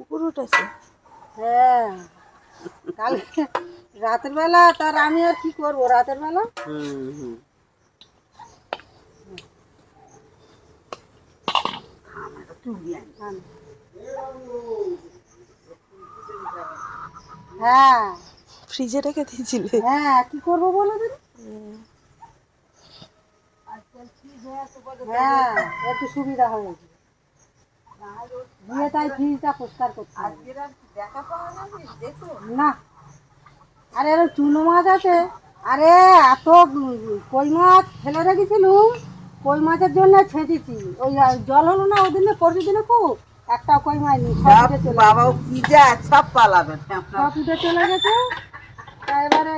কুকুর উঠেছে হ্যাঁ। কালকে রাতের বেলা তার আমি আর কি করব রাতের বেলা? হুম হুম হ্যাঁ। ফ্রিজে রেখে দিয়েছিলে? হ্যাঁ কি করব বলো দিন হ্যাঁ একটু সুবিধা হয়েছে দিয়ে তাই ফ্রিজটা পরিষ্কার করতে। না আরে এর চুনো মাছ আছে। আরে এত কই মাছ ফেলে রেখেছিলুম কই মাছের জন্য ছেঁচেছি। ওই জল হলো না ওই দিনে পরের দিনে খুব? একটা কই মাছ নেই বাবাও কি যায় সব পালাবে। সব উঠে চলে গেছে। তা এবারে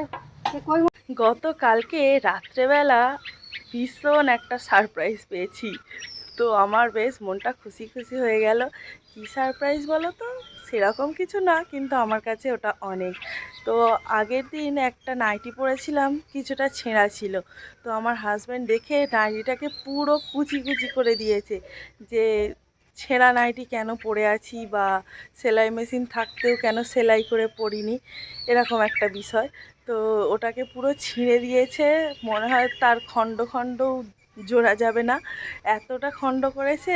কই মাছ গতকালকে রাত্রেবেলা ভীষণ একটা সারপ্রাইজ পেয়েছি। তো আমার বেশ মনটা খুশি খুশি হয়ে গেল। কি সারপ্রাইজ বলো তো? সেরকম কিছু না, কিন্তু আমার কাছে ওটা অনেক। তো আগের দিন একটা নাইটি পরেছিলাম কিছুটা ছেঁড়া ছিল। তো আমার হাজব্যান্ড দেখে নাইটিটাকে পুরো কুচি কুচি করে দিয়েছে যে, ছেঁড়া নাইটি কেন পরে আছি বা সেলাই মেশিন থাকতেও কেন সেলাই করে পরিনি এরকম একটা বিষয়। তো ওটাকে পুরো ছিঁড়ে দিয়েছে। মনে হয় তার খণ্ড খণ্ড জোড়া যাবে না। এতটা খণ্ড করেছে,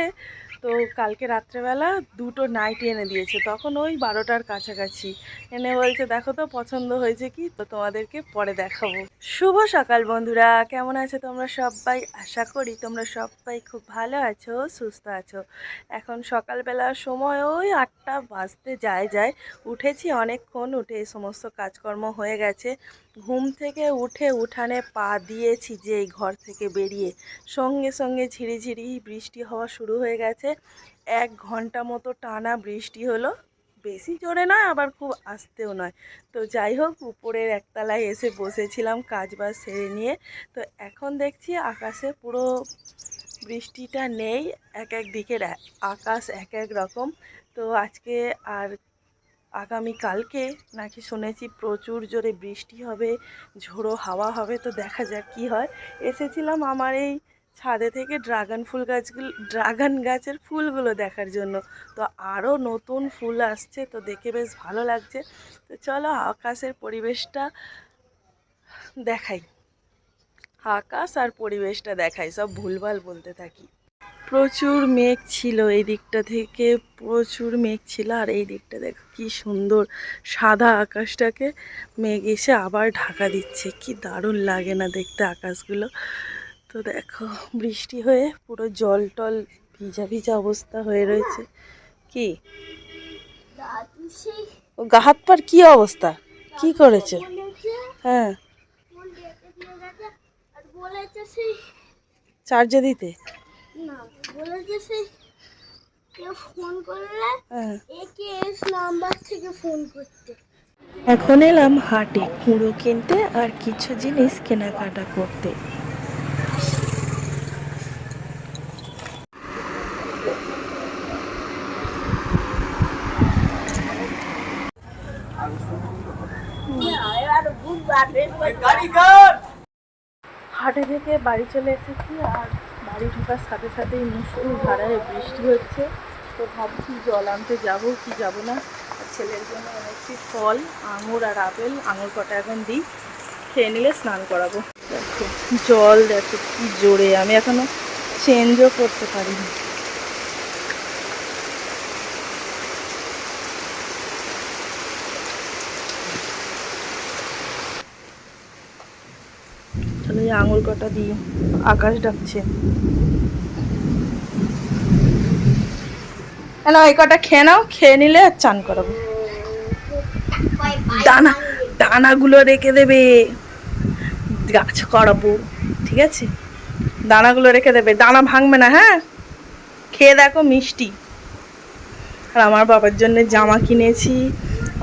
তো কালকে রাত্রেবেলা দুটো নাইটি এনে দিয়েছে। তখন ওই বারোটার কাছাকাছি। এনে বলছে, দেখো তো, পছন্দ হয়েছে কি? তো তোমাদেরকে পরে দেখাবো। শুভ সকাল বন্ধুরা, কেমন আছো তোমরা সবাই? আশা করি তোমরা সবাই খুব ভালো আছো, সুস্থ আছো। এখন সকালবেলার সময় ওই আটটা বাজতে যায় যায়। উঠেছি অনেকক্ষণ, উঠে সমস্ত কাজকর্ম হয়ে গেছে। ঘুম থেকে উঠে উঠানে পা দিয়েছি যে এই ঘর থেকে বেরিয়ে। সঙ্গে সঙ্গে ঝিরিঝিরি বৃষ্টি হওয়া শুরু হয়ে গেছে। এক ঘণ্টা মতো টানা বৃষ্টি হলো। বেশি জোরে নয়, আবার খুব আস্তেও নয়। তো যাই হোক, উপরের একতলায় এসে বসেছিলাম কাজ বাজ সেরে নিয়ে। তো এখন দেখছি আকাশে পুরো বৃষ্টিটা নেই, এক এক দিকের আকাশ এক এক রকম। তো আজকে আর আগামী কালকে নাকি শুনেছি প্রচুর জোরে বৃষ্টি হবে, ঝোড়ো হাওয়া হবে, তো দেখা যাক কি হয়। এসেছিলাম আমার এই ছাদে থেকে ড্রাগন ফুল গাছগুলো, ড্রাগন গাছের ফুলগুলো দেখার জন্য। তো আরও নতুন ফুল আসছে, তো দেখে বেশ ভালো লাগছে। তো চলো আকাশের পরিবেশটা দেখাই। আকাশ আর পরিবেশটা দেখাই, সব ভুলভাল বলতে থাকি। প্রচুর মেঘ ছিল এই দিকটা থেকে প্রচুর মেঘ ছিল। আর এই দিকটা দেখো কি সুন্দর সাদা আকাশটাকে মেঘ এসে আবার ঢাকা দিচ্ছে। কি দারুণ লাগে না দেখতে আকাশগুলো। তো দেখো বৃষ্টি হয়ে পুরো জল টল ভিজা ভিজা অবস্থা হয়ে রয়েছে। কি? ও গা হাত পার কি অবস্থা? কি করেছে? হ্যাঁ। চার্জে দিতে? না বলেছে সেই কেউ ফোন করলে হ্যাঁ। একে এস নাম্বার থেকে ফোন করতে। এখন এলাম হাটে কুড়ো কিনতে আর কিছু জিনিস কেনাকাটা করতে। হাটে থেকে বাড়ি চলে এসেছি আর বাড়ি ঢোকার সাথে সাথেই মুসুল ধারায় বৃষ্টি হচ্ছে। তো ভাবছি জল আনতে যাব, কি যাব না? ছেলের জন্য অনেকটি ফল, আঙুর আর আপেল। আঙুর কটা এখন দিই, খেয়ে নিলে স্নান করাবো। দেখো, জল দেখো, কি জোরে। আমি এখনও চেঞ্জও করতে পারিনি। এই আঙুর কটা দিই আকাশ ডাকছে। কেন এই কটা খেয়ে নাও, খেয়ে নিলে আর চান করাবো। দানা, দানাগুলো রেখে দেবে। গাছ করাবো, ঠিক আছে? দানাগুলো রেখে দেবে। দানা ভাঙবে না হ্যাঁ? খেয়ে দেখো মিষ্টি। আর আমার বাবার জন্য জামা কিনেছি।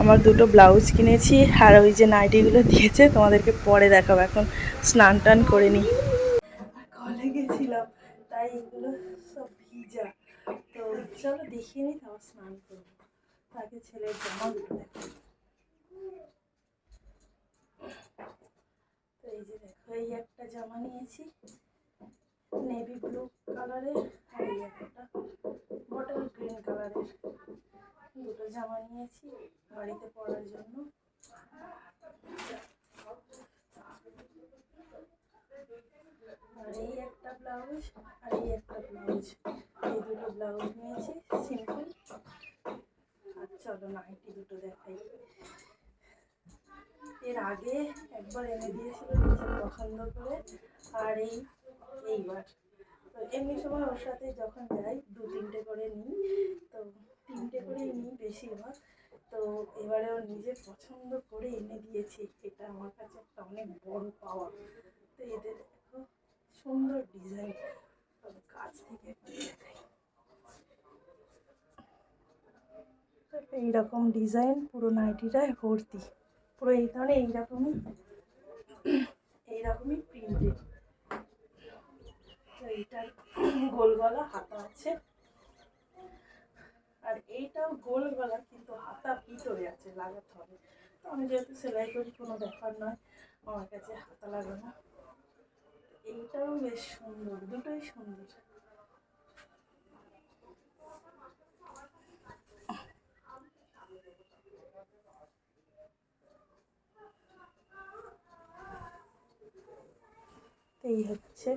আমার দুটো ব্লাউজ কিনেছি, আর ওই যে নাইটিগুলো দিয়েছে, তোমাদেরকে পরে দেখাবো। এখন স্নান টান করে নিই কলে গেছিলাম, তাই এগুলো সব ভিজা। তো চলো দেখিয়ে নিই তারপর স্নান করব। তাকে ছেলের জামাগুলো দেখো তো এই যে দেখো, এই একটা জামা নিয়েছি নেভি ব্লু কালারের আর এই একটা বটল গ্রিন কালারের দুটো জামা নিয়েছি বাড়িতে পরার জন্য। আর এই একটা ব্লাউজ, আর এই একটা ব্লাউজ। এই দুটো ব্লাউজ নিয়েছি, সিম্পল। আর চলো নাইটি দুটো দেখাই। এর আগে একবার এনে দিয়েছিল পছন্দ করে, আর এই, এইবার। তো এমনি সময় ওর সাথে যখন যাই দু তিনটে করে নিই, তো তিনটে করেই নিই বেশিরভাগ তো এবারে ও নিজে পছন্দ করে এনে দিয়েছে। এটা আমার কাছে একটা অনেক বড় পাওয়া। তো এদের দেখো সুন্দর ডিজাইন। কাছ থেকে এইরকম ডিজাইন পুরো নাইটিটায় ভর্তি। পুরো এই ধরনের এইরকমই এইরকমই প্রিন্টেড তো এইটার গোল গলা হাতা আছে। আর এইটাও গোল গলা কিন্তু হাতা ভিতরে আছে, লাগাতে হবে। তো আমি যেহেতু সেলাই করি, কোনো ব্যাপার নয়, আমার কাছে হাতা লাগানো এইটাও বেশ সুন্দর, দুটোই সুন্দর। এই হচ্ছে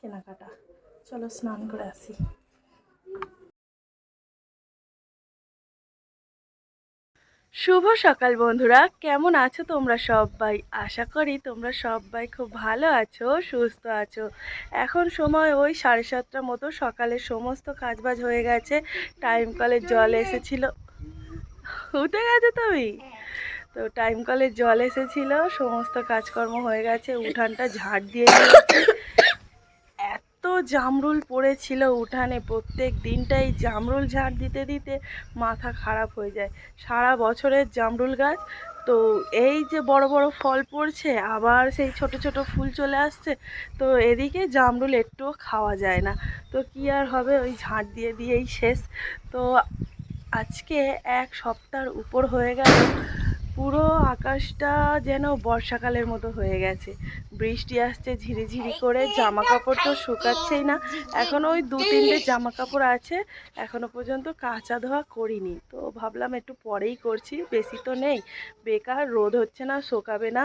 কেনাকাটা। চলো স্নান করে আসি। শুভ সকাল বন্ধুরা, কেমন আছো তোমরা সবাই? আশা করি তোমরা সবাই খুব ভালো আছো, সুস্থ আছো। এখন সময় ওই সাড়ে সাতটার মতো সকালের সমস্ত কাজবাজ হয়ে গেছে টাইম কলের জল এসেছিল। উঠে গেছো তুমি? তো টাইম কলের জল এসেছিল, সমস্ত কাজকর্ম হয়ে গেছে, উঠানটা ঝাড় দিয়ে জামরুল পড়েছিল উঠানে। প্রত্যেক দিনটাই জামরুল ঝাড় দিতে দিতে মাথা খারাপ হয়ে যায়। সারা বছরের জামরুল গাছ। তো এই যে বড় বড় ফল পড়ছে, আবার সেই ছোট ছোট ফুল চলে আসছে, তো এদিকে জামরুল একটুও খাওয়া যায় না। তো কি আর হবে, ওই ঝাড় দিয়ে দিয়েই শেষ। তো আজকে এক সপ্তাহের উপর হয়ে গেল। পুরো আকাশটা যেন বর্ষাকালের মতো হয়ে গেছে। বৃষ্টি আসছে ঝিরিঝিরি করে জামা কাপড় তো শুকাচ্ছেই না। এখন ওই দু তিনটে জামা কাপড় আছে, এখনও পর্যন্ত কাঁচা ধোয়া করিনি। তো ভাবলাম একটু পরেই করছি, বেশি তো নেই। বেকার, রোদ হচ্ছে না, শোকাবে না।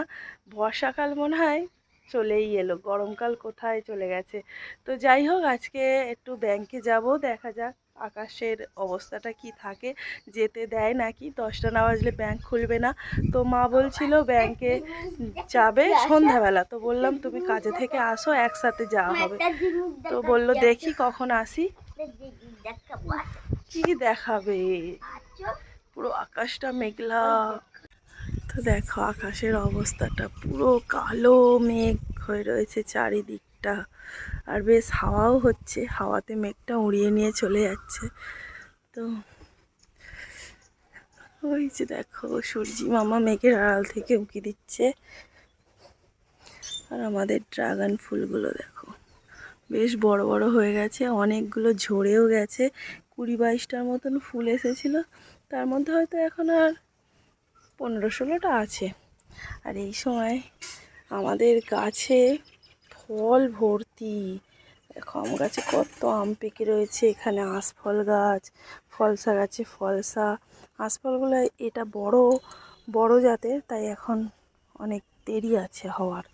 বর্ষাকাল মনে হয় চলেই এলো, গরমকাল কোথায় চলে গেছে। তো যাই হোক, আজকে একটু ব্যাংকে যাব, দেখা যাক। আকাশের অবস্থাটা কি থাকে? যেতে দেয় নাকি? দশটা না বাজলে ব্যাংক খুলবে না? তো মা বলছিল ব্যাংকে যাবে সন্ধ্যাবেলা। তো বললাম, তুমি কাজে থেকে আসো, একসাথে যাওয়া হবে। তো বলল, দেখি কখন আসি। কি দেখাবে? পুরো আকাশটা মেঘলা। তো দেখো, আকাশের অবস্থাটা পুরো কালো মেঘ হয়ে রয়েছে চারিদিকটা আর বেশ হাওয়াও হচ্ছে, হাওয়াতে মেঘটা উড়িয়ে নিয়ে চলে যাচ্ছে। তো ওই যে দেখো, সূর্যি মামা মেঘের আড়াল থেকে উঁকি দিচ্ছে। আর আমাদের ড্রাগন ফুলগুলো দেখো, বেশ বড় বড় হয়ে গেছে, অনেকগুলো ঝরেও গেছে। কুড়ি বাইশটার মতন ফুল এসেছিল, তার মধ্যে হয়তো এখন আর পনেরো ষোলোটা আছে। আর এই সময় আমাদের গাছে ফল ভর্তি। দেখো, আম গাছে কত আম পেকে রয়েছে, এখানে আঁশফল গাছ, ফলসা গাছে ফলসা। আঁশফলগুলো এটা বড় বড় জাতের, তাই এখন অনেক দেরি আছে হওয়ার।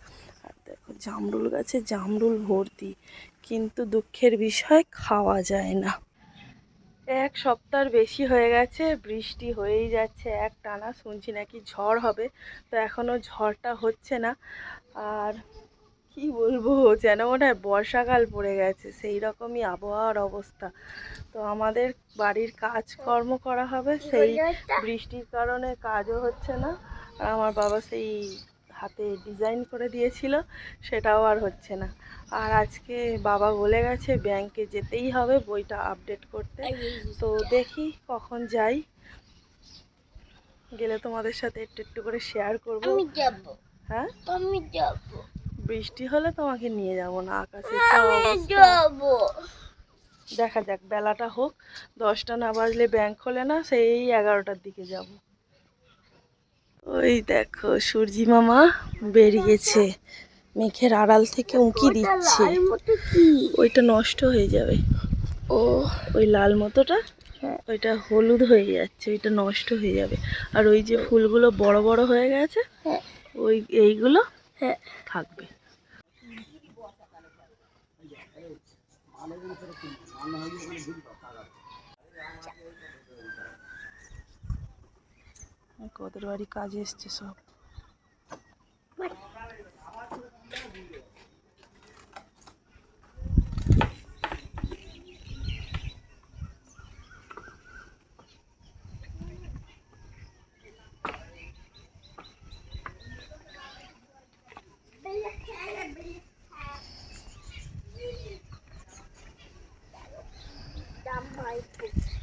আর দেখো, জামরুল গাছে জামরুল ভর্তি, কিন্তু দুঃখের বিষয়, খাওয়া যায় না। এক সপ্তাহ বেশি হয়ে গেছে, বৃষ্টি হয়েই যাচ্ছে, এক টানা শুনছি নাকি ঝড় হবে, তো এখনও ঝড়টা হচ্ছে না। আর কি বলব যেন মনে হয় বর্ষাকাল পড়ে গেছে সেই রকমই আবহাওয়ার অবস্থা। তো আমাদের বাড়ির কাজকর্ম করা হবে সেই বৃষ্টির কারণে কাজও হচ্ছে না। আর আমার বাবা সেই হাতে ডিজাইন করে দিয়েছিল সেটাও আর হচ্ছে না। আর আজকে বাবা বলে গেছে ব্যাংকে যেতেই হবে বইটা আপডেট করতে। তো দেখি কখন যাই। গেলে তোমাদের সাথে একটু একটু করে শেয়ার করব। যাব। হ্যাঁ? আমি যাব। বৃষ্টি হলে তোমাকে নিয়ে যাব না আকাশে দেখা যাক বেলাটা হোক দশটা না বাজলে ব্যাংক খোলে না সেই এগারোটার দিকে যাব। ওই দেখো সূর্যি মামা বেরিয়েছে মেঘের আড়াল থেকে উঁকি দিচ্ছে। ওইটা নষ্ট হয়ে যাবে। ও ওই লাল মতোটা? হ্যাঁ। ওইটা হলুদ হয়ে যাচ্ছে ওইটা নষ্ট হয়ে যাবে। আর ওই যে ফুলগুলো বড় বড় হয়ে গেছে হ্যাঁ। ওই এইগুলো হ্যাঁ। থাকবে। কদের বাড়ি কাজে এসছে সব।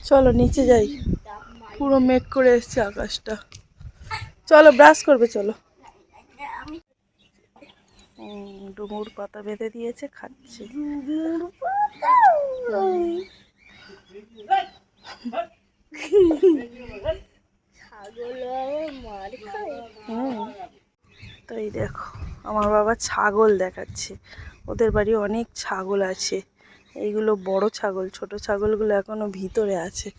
চলো, নিচে যাই। পুরো মেঘ করে এসছে আকাশটা। চলো ব্রাশ করবে, চলো। ডুমুর পাতা বেঁধে দিয়েছে, খাচ্ছে। তাই দেখো, আমার বাবা ছাগল দেখাচ্ছে। ওদের বাড়ি অনেক ছাগল আছে। এইগুলো বড় ছাগল ছোট ছাগলগুলো এখনও ভিতরে আছে।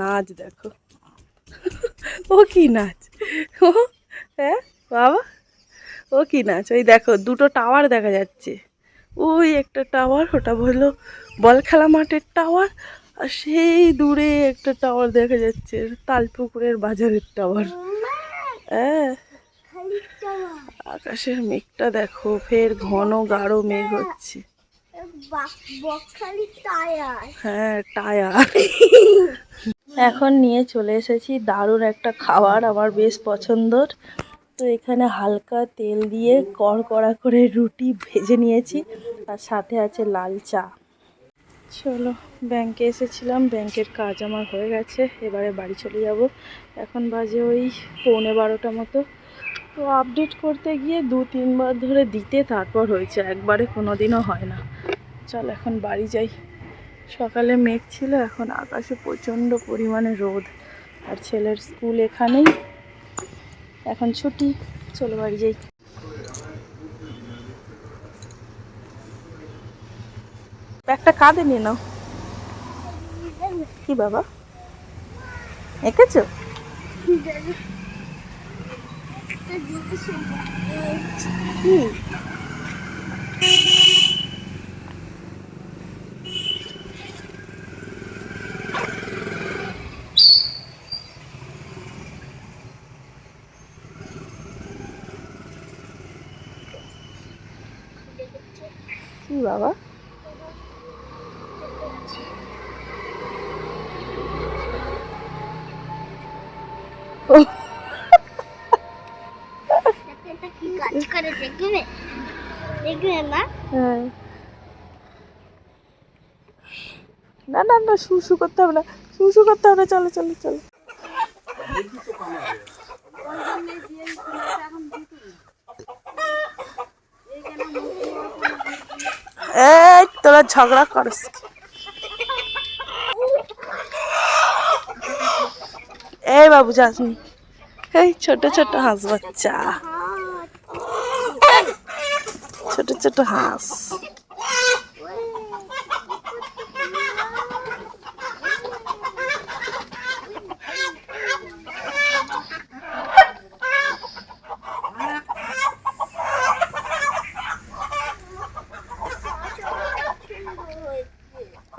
নাচ দেখো। ও কি নাচ? ও? হ্যাঁ? বাবা? ও কি নাচ? ওই দেখো দুটো টাওয়ার দেখা যাচ্ছে। ওই একটা টাওয়ার ওটা হলো বল খেলা মাঠের টাওয়ার আর সেই দূরে একটা টাওয়ার দেখা যাচ্ছে তালপুকুরের বাজারের টাওয়ার। হ্যাঁ? আকাশের মেঘটা দেখো ফের ঘন গাঢ় মেঘ হচ্ছে। হ্যাঁ টায়ার। এখন নিয়ে চলে এসেছি দারুণ একটা খাবার আমার বেশ পছন্দর। তো এখানে হালকা তেল দিয়ে কড়কড়া করে রুটি ভেজে নিয়েছি আর সাথে আছে লাল চা। চলো ব্যাংকে এসেছিলাম ব্যাংকের কাজ আমার হয়ে গেছে এবারে বাড়ি চলে যাব। এখন বাজে ওই পৌনে বারোটা মতো। তো আপডেট করতে গিয়ে দু তিনবার ধরে দিতে তারপর হয়েছে একবারে কোনো দিনও হয় না। চল এখন বাড়ি যাই। সকালে মেঘ ছিল, এখন আকাশে প্রচণ্ড পরিমাণে রোদ। আর ছেলের স্কুল এখানেই। এখন ছুটি, চলো বাড়ি যাই। একটা কাঁধে নিয়ে নাও। কি বাবা? এঁকেছো? কি? বাবা? হ্যাঁ। না না না শুশু করতে হবে না। শুশু করতে হবে না চলো চলো। চলো এই তোরা ঝগড়া করস এই বাবু যাসনি এই ছোট ছোট হাঁস বাচ্চা। ছোট ছোট হাঁস।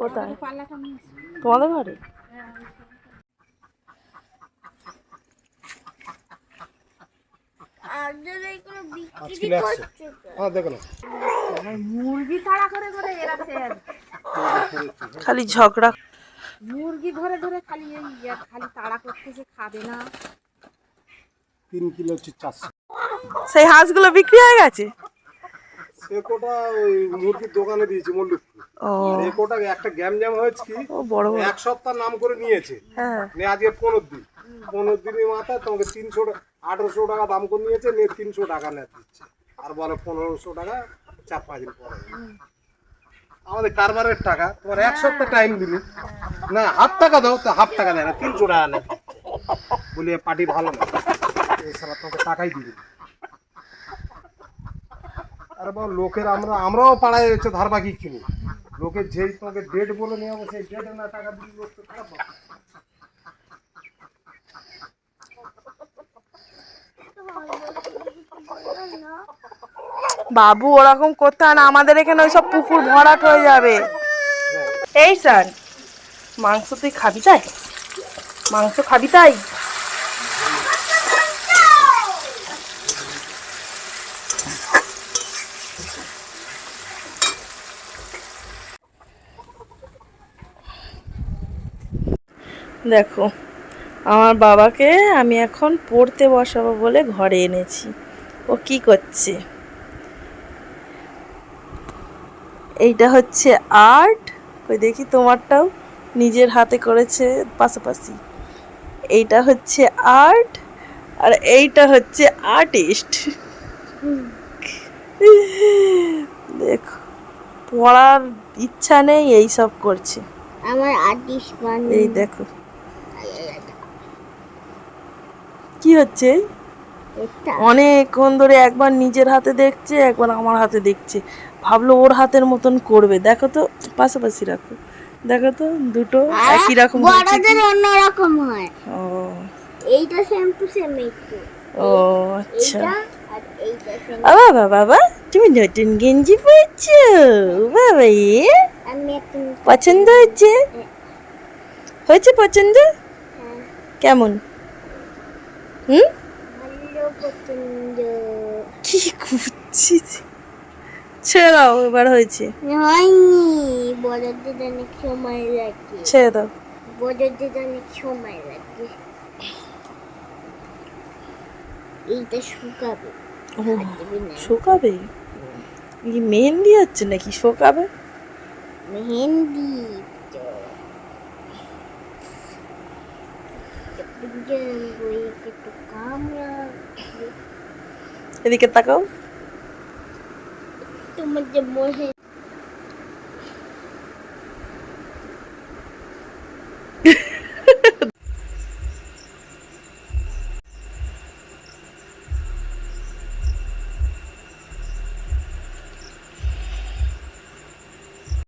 কোথায়? তোমাদের ঘরে? এরা স্যার খালি ঝগড়া। মুরগি ধরে ধরে খালি এই খালি তাড়া করতেছে খাবে না। তিন কিলো হচ্ছে চারশো। সেই হাঁসগুলো বিক্রি হয়ে গেছে? সে কোটা ওই মুরগির দোকানে দিয়েছি মল্লিকপুর। ও। আর এ কোটা একটা গ্যাম জ্যাম হয়েছে কি? এক সপ্তাহ নাম করে নিয়েছে। হ্যাঁ। নিয়ে আজকে পনেরো দিন। পনেরো দিনের মাথায় তোমাকে তিনশো আঠারোশো টাকা দাম করে নিয়েছে নিয়ে তিনশো টাকা নেট দিচ্ছে। আর বলে পনেরোশো টাকা চার পাঁচ দিন পরে। আমাদের কারবারের টাকা তোমার এক সপ্তাহ টাইম দিলি। না হাফ টাকা দাও তো হাফ টাকা দেয় না তিনশো টাকা নেয়। বলি পার্টি ভালো না। এছাড়া তোমাকে টাকাই দিবি আরে বাবা, লোকের আমরা, আমরাও পাড়ায় হচ্ছে ধার বাকি কিনি। লোকের যেই তোমাকে ডেট বলে নিয়ে যাব, সেই ডেটে না টাকা দিবি লোক তো খারাপ বাবু, ওরকম করতে হয় না, আমাদের এখানে ওইসব পুকুর ভরাট হয়ে যাবে। এই স্যার, মাংস তুই খাবি তাই? মাংস খাবি তাই? দেখো আমার বাবাকে আমি এখন পড়তে বসাবো বলে ঘরে এনেছি। ও কি করছে? এইটা হচ্ছে আর্ট। ওই দেখি তোমারটাও। নিজের হাতে করেছে পাশাপাশি। এইটা হচ্ছে আর্ট আর এইটা হচ্ছে আর্টিস্ট। দেখো পড়ার ইচ্ছা নেই এই সব করছে। আমার আর্টিস্ট এই দেখো। কি হচ্ছে? অনেকক্ষণ ধরে একবার নিজের হাতে দেখছে একবার আমার হাতে দেখছে। ভাবলো ওর হাতের মতন করবে। দেখো তো পাশাপাশি রাখো। দেখো তো দুটো একই রকম? বড়দের অন্যরকম হয়। ও। এইটা টু সেম ও আচ্ছা। বাবা বাবা তুমি নতুন গেঞ্জি পরছো। বাবা এ। পছন্দ হয়েছে? হয়েছে পছন্দ? হ্যাঁ, কেমন? হুম? কি করছিস ছেড়ে দাও এবার হয়েছে। হয়নি। বড়দের অনেক সময় লাগে। ছেড়ে দাও। বড়দের অনেক সময় লাগে। এইটা শুকাবে। শুকাবে? কি মেহেন্দি হচ্ছে নাকি? শুকাবে? মেহেন্দি। এদিকে তাকাও তোমার যে মহে